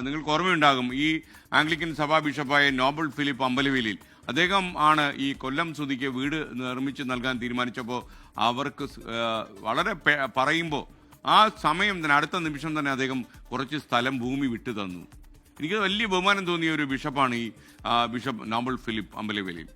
നിങ്ങൾക്ക് ഓർമ്മയുണ്ടാകും ഈ ആംഗ്ലിക്കൻ സഭാ ബിഷപ്പായ നോബൽ ഫിലിപ്പ് അമ്പലവേലിൽ അദ്ദേഹം ആണ് ഈ കൊല്ലം സുതിക്ക് വീട് നിർമ്മിച്ച് നൽകാൻ തീരുമാനിച്ചപ്പോൾ അവർക്ക് വളരെ പറയുമ്പോൾ ആ സമയം തന്നെ അടുത്ത നിമിഷം തന്നെ അദ്ദേഹം കുറച്ച് സ്ഥലം ഭൂമി വിട്ടു തന്നു. എനിക്ക് വലിയ ബഹുമാനം തോന്നിയ ഒരു ബിഷപ്പാണ് ഈ ബിഷപ്പ് നോബൽ ഫിലിപ്പ് അമ്പലവേലിൽ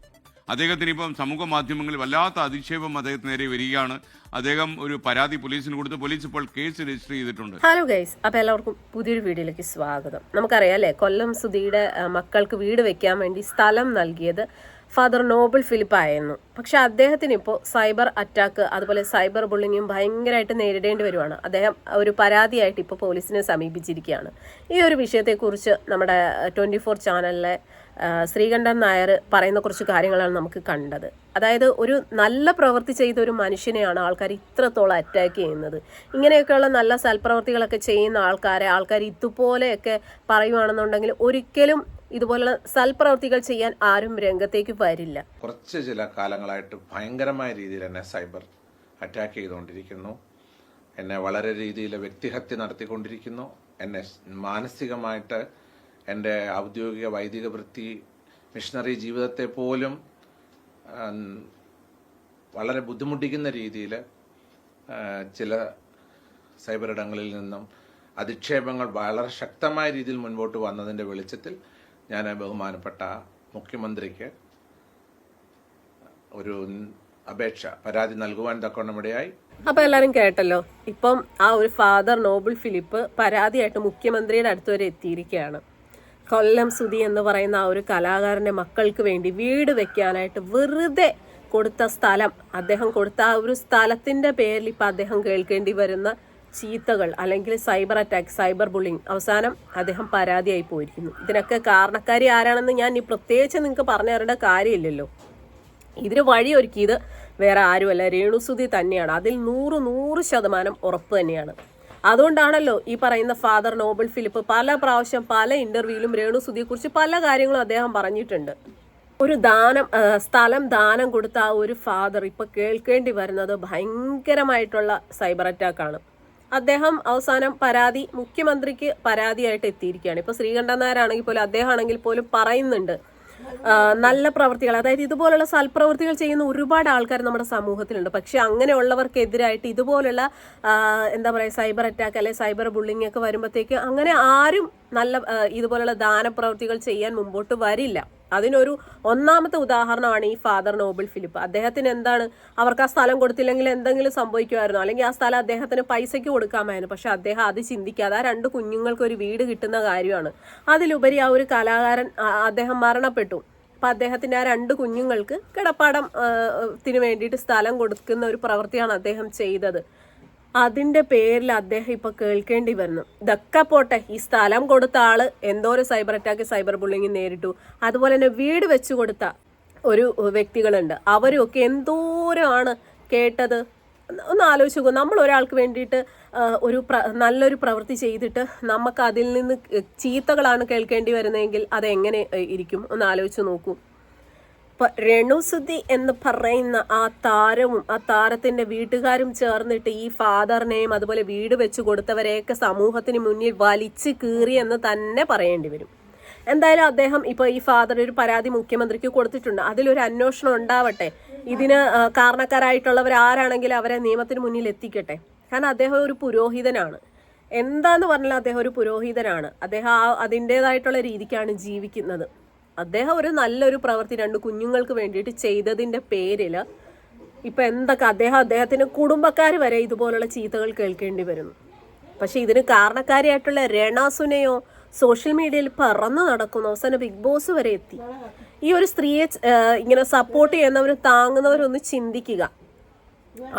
അദ്ദേഹത്തിന് ഇപ്പം സമൂഹ മാധ്യമങ്ങളിൽ വല്ലാത്ത അധിക്ഷേപം അദ്ദേഹത്തിന് നേരെ വരികയാണ്. അദ്ദേഹം ഒരു പരാതി പോലീസിന് കൊടുത്ത് പോലീസ് ഇപ്പോൾ കേസ് രജിസ്റ്റർ ചെയ്തിട്ടുണ്ട്. ഹലോ ഗൈസ് അപ്പോൾ എല്ലാവർക്കും പുതിയൊരു വീഡിയോയിലേക്ക് സ്വാഗതം. നമുക്കറിയാം കൊല്ലം സുധിയുടെ മക്കൾക്ക് വീട് വെക്കാൻ വേണ്ടി സ്ഥലം നൽകിയത് ഫാദർ നോബൽ ഫിലിപ്പ് ആയിരുന്നു. പക്ഷെ അദ്ദേഹത്തിന് ഇപ്പോൾ സൈബർ അറ്റാക്ക് അതുപോലെ സൈബർ ബുള്ളിങ്ങും ഭയങ്കരമായിട്ട് നേരിടേണ്ടി വരുവാണ്. അദ്ദേഹം ഒരു പരാതിയായിട്ട് ഇപ്പോൾ പോലീസിനെ സമീപിച്ചിരിക്കുകയാണ്. ഈ ഒരു വിഷയത്തെക്കുറിച്ച് നമ്മുടെ ട്വന്റി ഫോർ ചാനലിലെ ശ്രീകണ്ഠൻ നായർ പറയുന്ന കുറച്ച് കാര്യങ്ങളാണ് നമുക്ക് കണ്ടത്. അതായത് ഒരു നല്ല പ്രവൃത്തി ചെയ്ത ഒരു മനുഷ്യനെയാണ് ആൾക്കാർ ഇത്രത്തോളം അറ്റാക്ക് ചെയ്യുന്നത്. ഇങ്ങനെയൊക്കെയുള്ള നല്ല സൽപ്രവൃത്തികളൊക്കെ ചെയ്യുന്ന ആൾക്കാരെ ആൾക്കാർ ഇതുപോലെയൊക്കെ പറയുവാണെന്നുണ്ടെങ്കിൽ ഒരിക്കലും ഇതുപോലുള്ള സൽപ്രവർത്തികൾ ചെയ്യാൻ ആരും രംഗത്തേക്ക് വരില്ല. കുറച്ച് ചില കാലങ്ങളായിട്ട് ഭയങ്കരമായ രീതിയിൽ എന്നെ സൈബർ അറ്റാക്ക് ചെയ്തുകൊണ്ടിരിക്കുന്നു. എന്നെ വളരെ രീതിയിൽ വ്യക്തിഹത്യ നടത്തിക്കൊണ്ടിരിക്കുന്നു. എന്നെ മാനസികമായിട്ട് എന്റെ ഔദ്യോഗിക വൈദിക വൃത്തി മിഷണറി ജീവിതത്തെ പോലും വളരെ ബുദ്ധിമുട്ടിക്കുന്ന രീതിയിൽ ചില സൈബർ ഇടങ്ങളിൽ നിന്നും അധിക്ഷേപങ്ങൾ വളരെ ശക്തമായ രീതിയിൽ മുൻപോട്ട് വന്നതിന്റെ വെളിച്ചത്തിൽ ഞാൻ ബഹുമാനപ്പെട്ട മുഖ്യമന്ത്രിക്ക് ഒരു അപേക്ഷ പരാതി നൽകുവാൻ തക്കവണ്ണമിടയായി. അപ്പൊ എല്ലാരും കേട്ടല്ലോ ഇപ്പം ആ ഒരു ഫാദർ നോബിൾ ഫിലിപ്പ് പരാതിയായിട്ട് മുഖ്യമന്ത്രിയുടെ അടുത്ത് വരെ എത്തിയിരിക്കുകയാണ്. കൊല്ലം സുധി എന്ന് പറയുന്ന ആ ഒരു കലാകാരന്റെ മക്കൾക്ക് വേണ്ടി വീട് വെക്കാനായിട്ട് വെറുതെ കൊടുത്ത സ്ഥലം അദ്ദേഹം കൊടുത്ത ആ ഒരു സ്ഥലത്തിന്റെ പേരിൽ ഇപ്പൊ അദ്ദേഹം കേൾക്കേണ്ടി വരുന്ന ചീത്തകൾ അല്ലെങ്കിൽ സൈബർ അറ്റാക്ക് സൈബർ ബുള്ളിങ് അവസാനം അദ്ദേഹം പരാതിയായി പോയിരിക്കുന്നു. ഇതിനൊക്കെ കാരണക്കാരി ആരാണെന്ന് ഞാൻ ഈ പ്രത്യേകിച്ച് നിങ്ങൾക്ക് പറഞ്ഞു തരേണ്ട കാര്യമില്ലല്ലോ. ഇതിന് വഴിയൊരുക്കിയത് വേറെ ആരുമല്ല. രേണുസുതി തന്നെയാണ്. അതിൽ നൂറ് നൂറ് ശതമാനം ഉറപ്പ് തന്നെയാണ്. അതുകൊണ്ടാണല്ലോ ഈ പറയുന്ന ഫാദർ നോബൽ ഫിലിപ്പ് പല പ്രാവശ്യം പല ഇന്റർവ്യൂവിലും രേണുസുതിയെക്കുറിച്ച് പല കാര്യങ്ങളും അദ്ദേഹം പറഞ്ഞിട്ടുണ്ട്. ഒരു ദാനം സ്ഥലം ദാനം കൊടുത്ത ആ ഒരു ഫാദർ ഇപ്പോൾ കേൾക്കേണ്ടി വരുന്നത് ഭയങ്കരമായിട്ടുള്ള സൈബർ അറ്റാക്കാണ്. അദ്ദേഹം അവസാനം പരാതി മുഖ്യമന്ത്രിക്ക് പരാതിയായിട്ട് എത്തിയിരിക്കുകയാണ്. ഇപ്പൊ ശ്രീകണ്ഠൻ നായരാണെങ്കിൽ പോലും അദ്ദേഹം ആണെങ്കിൽ പോലും പറയുന്നുണ്ട് നല്ല പ്രവൃത്തികൾ അതായത് ഇതുപോലുള്ള സൽപ്രവൃത്തികൾ ചെയ്യുന്ന ഒരുപാട് ആൾക്കാർ നമ്മുടെ സമൂഹത്തിലുണ്ട്. പക്ഷെ അങ്ങനെയുള്ളവർക്കെതിരായിട്ട് ഇതുപോലുള്ള എന്താ പറയുക സൈബർ അറ്റാക്ക് അല്ലെ സൈബർ ബുള്ളിങ് ഒക്കെ വരുമ്പോഴത്തേക്ക് അങ്ങനെ ആരും നല്ല ഇതുപോലുള്ള ദാനപ്രവൃത്തികൾ ചെയ്യാൻ മുമ്പോട്ട് വരില്ല. അതിനൊരു ഒന്നാമത്തെ ഉദാഹരണമാണ് ഈ ഫാദർ നോബിൾ ഫിലിപ്പ്. അദ്ദേഹത്തിന് എന്താണ്? അവർക്ക് ആ സ്ഥലം കൊടുത്തില്ലെങ്കിൽ എന്തെങ്കിലും സംഭവിക്കുമായിരുന്നു. അല്ലെങ്കിൽ ആ സ്ഥലം അദ്ദേഹത്തിന് പൈസയ്ക്ക് കൊടുക്കാമായിരുന്നു. പക്ഷെ അദ്ദേഹം അത് ചിന്തിക്കാതെ ആ രണ്ട് കുഞ്ഞുങ്ങൾക്ക് ഒരു വീട് കിട്ടുന്ന കാര്യമാണ്. അതിലുപരി ആ ഒരു കലാകാരൻ അദ്ദേഹം മരണപ്പെട്ടു. അപ്പൊ അദ്ദേഹത്തിന്റെ ആ രണ്ട് കുഞ്ഞുങ്ങൾക്ക് കിടപ്പാടം ത്തിന് വേണ്ടിയിട്ട് സ്ഥലം കൊടുക്കുന്ന ഒരു പ്രവൃത്തിയാണ് അദ്ദേഹം ചെയ്തത്. അതിന്റെ പേരിൽ അദ്ദേഹം ഇപ്പൊ കേൾക്കേണ്ടി വരുന്നു ഇതൊക്കെ പോട്ടെ ഈ സ്ഥലം കൊടുത്ത ആൾ എന്തോരം സൈബർ അറ്റാക്ക് സൈബർ ബുള്ളിങ് നേരിട്ടു. അതുപോലെ തന്നെ വീട് വെച്ചു കൊടുത്ത ഒരു വ്യക്തികളുണ്ട്. അവരും ഒക്കെ എന്തോരമാണ് കേട്ടത്? ഒന്ന് ആലോചിച്ച് നോക്കും. നമ്മൾ ഒരാൾക്ക് വേണ്ടിയിട്ട് ഒരു പ്ര നല്ലൊരു പ്രവൃത്തി ചെയ്തിട്ട് നമുക്ക് അതിൽ നിന്ന് ചീത്തകളാണ് കേൾക്കേണ്ടി വരുന്നതെങ്കിൽ അതെങ്ങനെ ഇരിക്കും? ഒന്ന് ആലോചിച്ച് നോക്കൂ. രേണുസുതി എന്ന് പറയുന്ന ആ താരവും ആ താരത്തിന്റെ വീട്ടുകാരും ചേർന്നിട്ട് ഈ ഫാദറിനെയും അതുപോലെ വീട് വെച്ച് കൊടുത്തവരെയൊക്കെ സമൂഹത്തിന് മുന്നിൽ വലിച്ചു കീറി എന്ന് തന്നെ പറയേണ്ടി വരും. എന്തായാലും അദ്ദേഹം ഇപ്പൊ ഈ ഫാദർ ഒരു പരാതി മുഖ്യമന്ത്രിക്ക് കൊടുത്തിട്ടുണ്ട്. അതിലൊരു അന്വേഷണം ഉണ്ടാവട്ടെ. ഇതിന് കാരണക്കാരായിട്ടുള്ളവർ ആരാണെങ്കിൽ അവരെ നിയമത്തിന് മുന്നിൽ എത്തിക്കട്ടെ. കാരണം അദ്ദേഹം ഒരു പുരോഹിതനാണ്. എന്താന്ന് പറഞ്ഞാൽ അദ്ദേഹം ഒരു പുരോഹിതനാണ്. അദ്ദേഹം ആ അതിന്റെതായിട്ടുള്ള രീതിക്കാണ് ജീവിക്കുന്നത്. അദ്ദേഹം ഒരു നല്ലൊരു പ്രവൃത്തി രണ്ട് കുഞ്ഞുങ്ങൾക്ക് വേണ്ടിയിട്ട് ചെയ്തതിന്റെ പേരിൽ ഇപ്പം എന്തൊക്കെ അദ്ദേഹം അദ്ദേഹത്തിന് കുടുംബക്കാർ വരെ ഇതുപോലുള്ള ചീത്തകൾ കേൾക്കേണ്ടി വരുന്നു. പക്ഷേ ഇതിന് കാരണക്കാരിയായിട്ടുള്ള രണാസുനെയോ സോഷ്യൽ മീഡിയയിൽ പറന്ന് നടക്കുന്നു അവസാനം ബിഗ് ബോസ് വരെ എത്തി. ഈ ഒരു സ്ത്രീയെ ഇങ്ങനെ സപ്പോർട്ട് ചെയ്യുന്നവരും താങ്ങുന്നവരൊന്ന് ചിന്തിക്കുക.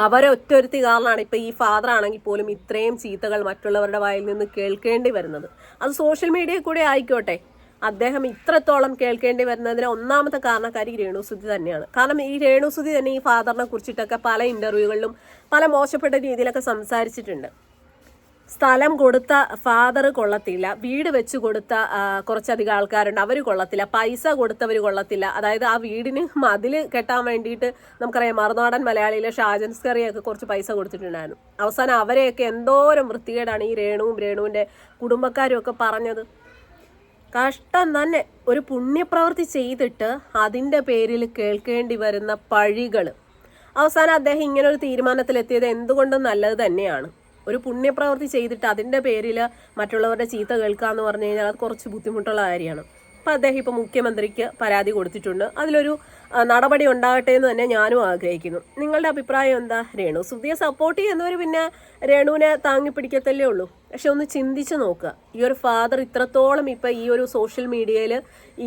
അവരെ ഒറ്റൊരുത്തി കാരണമാണ് ഇപ്പം ഈ ഫാദർ ആണെങ്കിൽ പോലും ഇത്രയും ചീത്തകൾ മറ്റുള്ളവരുടെ വായിൽ നിന്ന് കേൾക്കേണ്ടി വരുന്നത്. അത് സോഷ്യൽ മീഡിയയിൽ കൂടെ ആയിക്കോട്ടെ. അദ്ദേഹം ഇത്രത്തോളം കേൾക്കേണ്ടി വരുന്നതിന് ഒന്നാമത്തെ കാരണക്കാരി രേണുസുതി തന്നെയാണ്. കാരണം ഈ രേണുസുതി തന്നെ ഈ ഫാദറിനെ കുറിച്ചിട്ടൊക്കെ പല ഇന്റർവ്യൂകളിലും പല മോശപ്പെട്ട രീതിയിലൊക്കെ സംസാരിച്ചിട്ടുണ്ട്. സ്ഥലം കൊടുത്ത ഫാദർ കൊള്ളത്തില്ല വീട് വെച്ച് കൊടുത്ത കുറച്ചധികം ആൾക്കാരുണ്ട് അവർ കൊള്ളത്തില്ല പൈസ കൊടുത്തവർ കൊള്ളത്തില്ല. അതായത് ആ വീടിന് മതിൽ കെട്ടാൻ വേണ്ടിയിട്ട് നമുക്കറിയാം മറുനാടൻ മലയാളിയിലെ ഷാജൻസ്കറിയൊക്കെ കുറച്ച് പൈസ കൊടുത്തിട്ടുണ്ടായിരുന്നു. അവസാനം അവരെയൊക്കെ എന്തോരം വൃത്തികേടാണ് ഈ രേണുവും രേണുവിന്റെ കുടുംബക്കാരും ഒക്കെ പറഞ്ഞത്. കഷ്ടം തന്നെ. ഒരു പുണ്യപ്രവൃത്തി ചെയ്തിട്ട് അതിന്റെ പേരിൽ കേൾക്കേണ്ടി വരുന്ന പഴികൾ അവസാനം അദ്ദേഹം ഇങ്ങനെ ഒരു തീരുമാനത്തിലെത്തിയത് എന്തുകൊണ്ടും നല്ലത് തന്നെയാണ്. ഒരു പുണ്യപ്രവൃത്തി ചെയ്തിട്ട് അതിന്റെ പേരിൽ മറ്റുള്ളവരുടെ ചീത്ത കേൾക്കുക എന്ന് പറഞ്ഞു കഴിഞ്ഞാൽ അത് കുറച്ച് ബുദ്ധിമുട്ടുള്ള കാര്യമാണ്. അപ്പം അദ്ദേഹം ഇപ്പോൾ മുഖ്യമന്ത്രിക്ക് പരാതി കൊടുത്തിട്ടുണ്ട്. അതിലൊരു നടപടി ഉണ്ടാകട്ടെ എന്ന് തന്നെ ഞാനും ആഗ്രഹിക്കുന്നു. നിങ്ങളുടെ അഭിപ്രായം എന്താ രേണു? സുധിയെ സപ്പോർട്ട് ചെയ്യുന്നവർ പിന്നെ രേണുവിനെ താങ്ങി പിടിക്കത്തല്ലേ ഉള്ളൂ? പക്ഷെ ഒന്ന് ചിന്തിച്ച് നോക്കുക. ഈ ഒരു ഫാദർ ഇത്രത്തോളം ഇപ്പം ഈ ഒരു സോഷ്യൽ മീഡിയയിൽ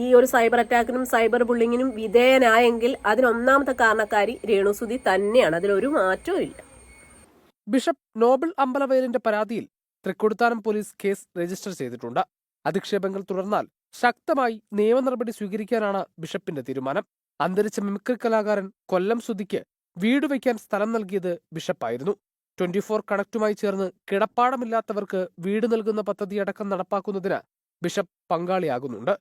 ഈ ഒരു സൈബർ അറ്റാക്കിനും സൈബർ ബുള്ളിങ്ങിനും വിധേയനായെങ്കിൽ അതിനൊന്നാമത്തെ കാരണക്കാരി രേണു സുധി തന്നെയാണ്. അതിലൊരു മാറ്റവും ഇല്ല. ബിഷപ്പ് നോബിൾ അമ്പലവയലിന്റെ പരാതിയിൽ തൃക്കൊടുത്താനം പോലീസ് കേസ് രജിസ്റ്റർ ചെയ്തിട്ടുണ്ട്. അധിക്ഷേപങ്ങൾ തുടർന്നാൽ ശക്തമായി നിയമ നടപടി സ്വീകരിക്കാനാണ് ബിഷപ്പിന്റെ തീരുമാനം. അന്തരിച്ച മിമിക്രി കലാകാരൻ കൊല്ലം സുധിക്ക് വീട് വയ്ക്കാൻ സ്ഥലം നൽകിയത് ബിഷപ്പായിരുന്നു. ട്വന്റി ഫോർ കണക്റ്റുമായി ചേർന്ന് കിടപ്പാടമില്ലാത്തവർക്ക് വീട് നൽകുന്ന പദ്ധതിയടക്കം നടപ്പാക്കുന്നതിന് ബിഷപ്പ് പങ്കാളിയാകുന്നുണ്ട്.